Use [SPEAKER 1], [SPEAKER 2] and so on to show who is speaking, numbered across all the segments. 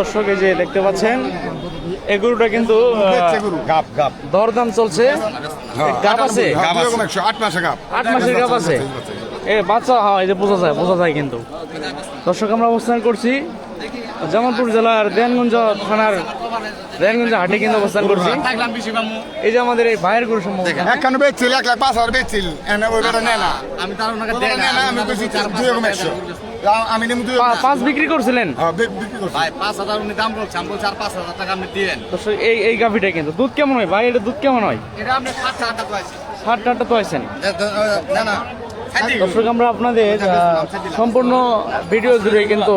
[SPEAKER 1] দর্শক এই যে দেখতে পাচ্ছেন এই গরুটা কিন্তু
[SPEAKER 2] গাপ গাপ।
[SPEAKER 1] দরদাম চলছে। গাব আছে?
[SPEAKER 2] গাব আছে।
[SPEAKER 3] আট মাসে গাপ।
[SPEAKER 1] আট মাসের গাব আছে? এ বাচ্চা হয় এই যে বোঝা যায় বোঝা যায় কিন্তু। দর্শক আমরা অবস্থান করছি জামালপুর জেলার দেনগঞ্জ থানার দেনগঞ্জ হাটে কিন্তু অবস্থান করছি। এই যে আমাদের এই ভাইয়ের গরু সম্ভব
[SPEAKER 3] বেচছিল এক লাখ পাঁচ হাজার বেচছিল।
[SPEAKER 4] আমি তার
[SPEAKER 3] আমি দুই রকম একশো। আমি
[SPEAKER 1] পাঁচ বিক্রি করছিলেন?
[SPEAKER 3] হ্যাঁ,
[SPEAKER 4] ভাই পাঁচ হাজার উনি দাম বলছে আমি বলছি আর পাঁচ হাজার টাকা আপনি দিয়েন
[SPEAKER 1] এই এই গাভিটা কিন্তু। দুধ কেমন হয়? ভাই এটা দুধ কেমন হয়?
[SPEAKER 4] এটা আপনি ষাট টাকা তো আছে
[SPEAKER 1] ষাট টাটটা তো আছেন
[SPEAKER 4] না না
[SPEAKER 1] দর্শক আমরা আপনাদের সম্পূর্ণ ভিডিও জুড়ে কিন্তু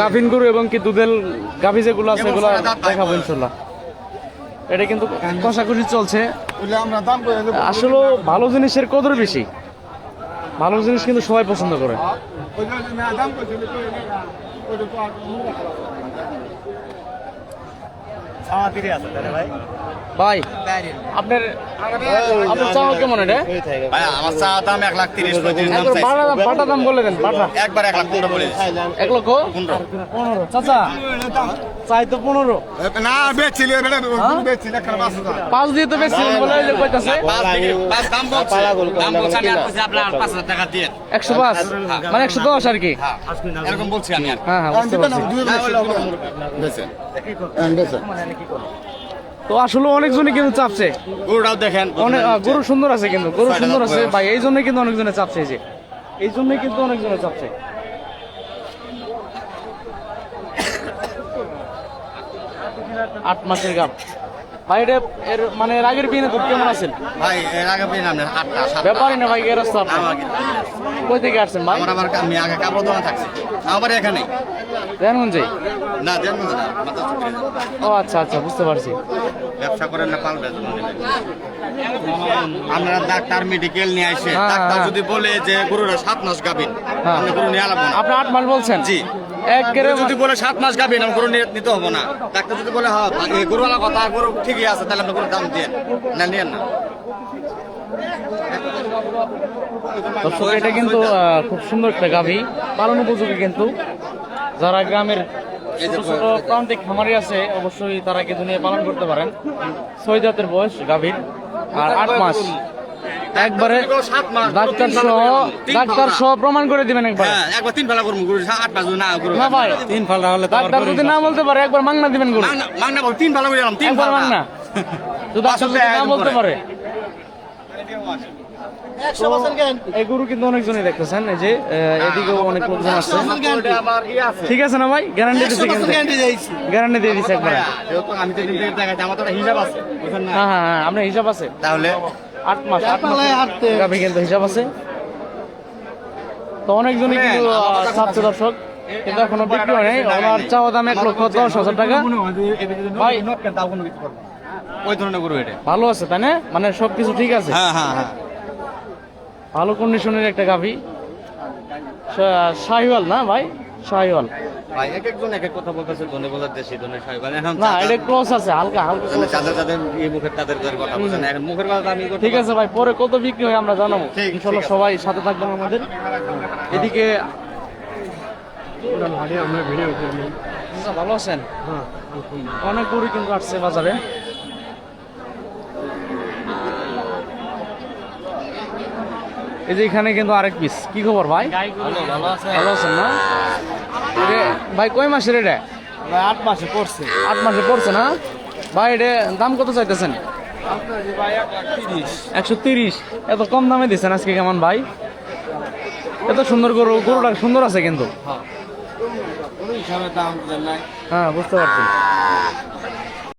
[SPEAKER 1] গাভিন গরু এবং কি দুধের গাভি যেগুলো আছে সেগুলো দেখাবো ইনশাল্লাহ। এটা কিন্তু কষাকষি চলছে। আসলে ভালো জিনিসের কদর বেশি। ভালো জিনিস কিন্তু সবাই পছন্দ করে। ভাই। আপনার আপনার চাওয়া কেমন এটা?
[SPEAKER 4] ভাই আমার চা দাম এক লাখ তিরিশ পঁয়ত্রিশ দাম
[SPEAKER 1] একবার
[SPEAKER 4] চাইছে।
[SPEAKER 1] দাম বাটা দাম বলে দেন বাটা।
[SPEAKER 4] একবার এক লাখ পনেরো বলে দিচ্ছি।
[SPEAKER 1] এক লক্ষ? পনেরো। চাচা চাই তো পনেরো।
[SPEAKER 3] না বেচছিল বেটা বেচছিল একখানে পাঁচ হাজার
[SPEAKER 1] পাঁচ দিয়ে তো বেশি বলে ওই যে কইতাছে।
[SPEAKER 4] পাঁচ দিকে- পাঁচ দাম বলছে। দাম বলছে আমি আর বলছি আপনার আর পাঁচ হাজার টাকা দিয়েন
[SPEAKER 1] একশো পাঁচ? মানে একশো দশ আর কি?
[SPEAKER 4] হ্যাঁ। এরকম বলছি আমি আর
[SPEAKER 1] হ্যাঁ হ্যাঁ বুঝতে পারছি।
[SPEAKER 3] দুই হ্যাঁ, বেচেন।
[SPEAKER 1] তো আসলে অনেকজনই কিন্তু চাপছে।
[SPEAKER 4] গরুটাও দেখেন
[SPEAKER 1] অনেক গরু সুন্দর আছে কিন্তু গরু সুন্দর আছে। ভাই এই জন্যই কিন্তু অনেকজনে চাপছে এই যে। এই জন্যই কিন্তু অনেকজনে চাপছে। আট মাসের গাপ। ভাই এটা এর মানে এর আগের বিয়ে কেমন আছেন
[SPEAKER 4] ভাই এর আগে পেয়ে নাম আটটা
[SPEAKER 1] ব্যাপারই না ভাই আপনি।
[SPEAKER 4] আমাকে
[SPEAKER 1] কই থেকে আসছেন ভাই?
[SPEAKER 4] আমার আবার আমি আগে কাপড় দোকান থাকছি। আমার এখানে
[SPEAKER 1] দেনগঞ্জে?
[SPEAKER 4] না দেন না।
[SPEAKER 1] ও আচ্ছা আচ্ছা বুঝতে পারছি।
[SPEAKER 4] ব্যবসা করেন না পালবে আপনারা ডাক্তার মেডিকেল নিয়ে আসে।
[SPEAKER 1] হ্যাঁ,
[SPEAKER 4] ডাক্তার
[SPEAKER 1] হ্যাঁ।
[SPEAKER 4] যদি বলে যে গরুরা সাত মাস গাবিন
[SPEAKER 1] হ্যাঁ।
[SPEAKER 4] আপনি গরু নিয়ে আলাবো না
[SPEAKER 1] আপনি আট মাস বলছেন?
[SPEAKER 4] জি। যদি বলে সাত মাস গাবিন আমি গরু নিতে হব না। ডাক্তার যদি বলে হ্যাঁ গরুওয়ালা কথা গরু ঠিকই আছে তাহলে আপনি গরুর দাম দিয়ে না নিয়েন না?
[SPEAKER 1] দর্শক এটা কিন্তু খুব সুন্দর একটা গাভী পালন উপযোগী কিন্তু। যারা গ্রামের ছোট প্রান্তিক খামারি আছে অবশ্যই তারা কিন্তু নিয়ে পালন করতে পারেন। ছয় জাতের বয়স গাভীর আর আট মাস। একবারে ডাক্তার সহ ডাক্তার সহ প্রমাণ করে দিবেন একবার।
[SPEAKER 4] হ্যাঁ একবার তিন করব গরু আট মাস যদি না
[SPEAKER 1] না ভাই
[SPEAKER 4] তিন ফালা হলে
[SPEAKER 1] ডাক্তার যদি না বলতে পারে একবার মাংনা দিবেন গরু।
[SPEAKER 4] মাংনা মাংনা বল তিন ফালা করে দিলাম তিন ফালা
[SPEAKER 1] মাংনা। যদি ডাক্তার যদি না বলতে পারে এই গরু কিন্তু অনেকজনই দেখতেছেন এই যে এদিকেও অনেক লোকজন
[SPEAKER 4] ইয়ে আছে।
[SPEAKER 1] ঠিক আছে না ভাই? গ্যারান্টি দিচ্ছে গ্যারান্টি দিয়ে দিচ্ছে একবার।
[SPEAKER 4] আমি তো দিন থেকে দেখাচ্ছি আমার তো একটা হিসাব আছে বুঝছেন না?
[SPEAKER 1] হ্যাঁ হ্যাঁ হ্যাঁ আপনার হিসাব আছে।
[SPEAKER 4] তাহলে
[SPEAKER 1] আট মাস গাভী কিন্তু হিসাব আছে। তো অনেকজনই কিন্তু দর্শক কিন্তু এখনও বিক্রি হয় নাই। ওনার চাওয়া দাম এক লক্ষ দশ হাজার টাকা। ভাই।
[SPEAKER 4] ওই ধরনের গরু এটা।
[SPEAKER 1] ভালো আছে তাই না? মানে সবকিছু ঠিক আছে?
[SPEAKER 4] হ্যাঁ হ্যাঁ হ্যাঁ।
[SPEAKER 1] ভালো কন্ডিশনের একটা গাভী। শাহিওয়াল না ভাই? শাহিওয়াল।
[SPEAKER 4] ভাই এক একজন এক এক কথা বলতেছে ধনে বলার দেশি ধনে সাহেবান এখন
[SPEAKER 1] না এটা ক্রস আছে হালকা হালকা
[SPEAKER 4] তাহলে
[SPEAKER 1] cross আছে।
[SPEAKER 4] যাদের যাদের এই মুখের তাদের কথা বলছেন এখন মুখের কথা আমি
[SPEAKER 1] ঠিক আছে ভাই পরে কত বিক্রি হয় আমরা জানাব। সবাই সাথে থাকবেন আমাদের। এদিকে আচ্ছা, ভালো আছেন? অনেক গরু কিন্তু আসছে বাজারে। এই যে এখানে কিন্তু আরেক পিস কি খবর ভাই? ভালো আছেন না? ভাই কয় মাসের এটা
[SPEAKER 2] আট মাসে পড়ছে।
[SPEAKER 1] আট মাসে পড়ছে না? ভাই রে দাম কত চাইতেছেন? একশো তিরিশ। এত কম দামে দিচ্ছেন আজকে কেমন ভাই? এত সুন্দর গরু গরুটা সুন্দর আছে কিন্তু। হ্যাঁ বুঝতে পারছি।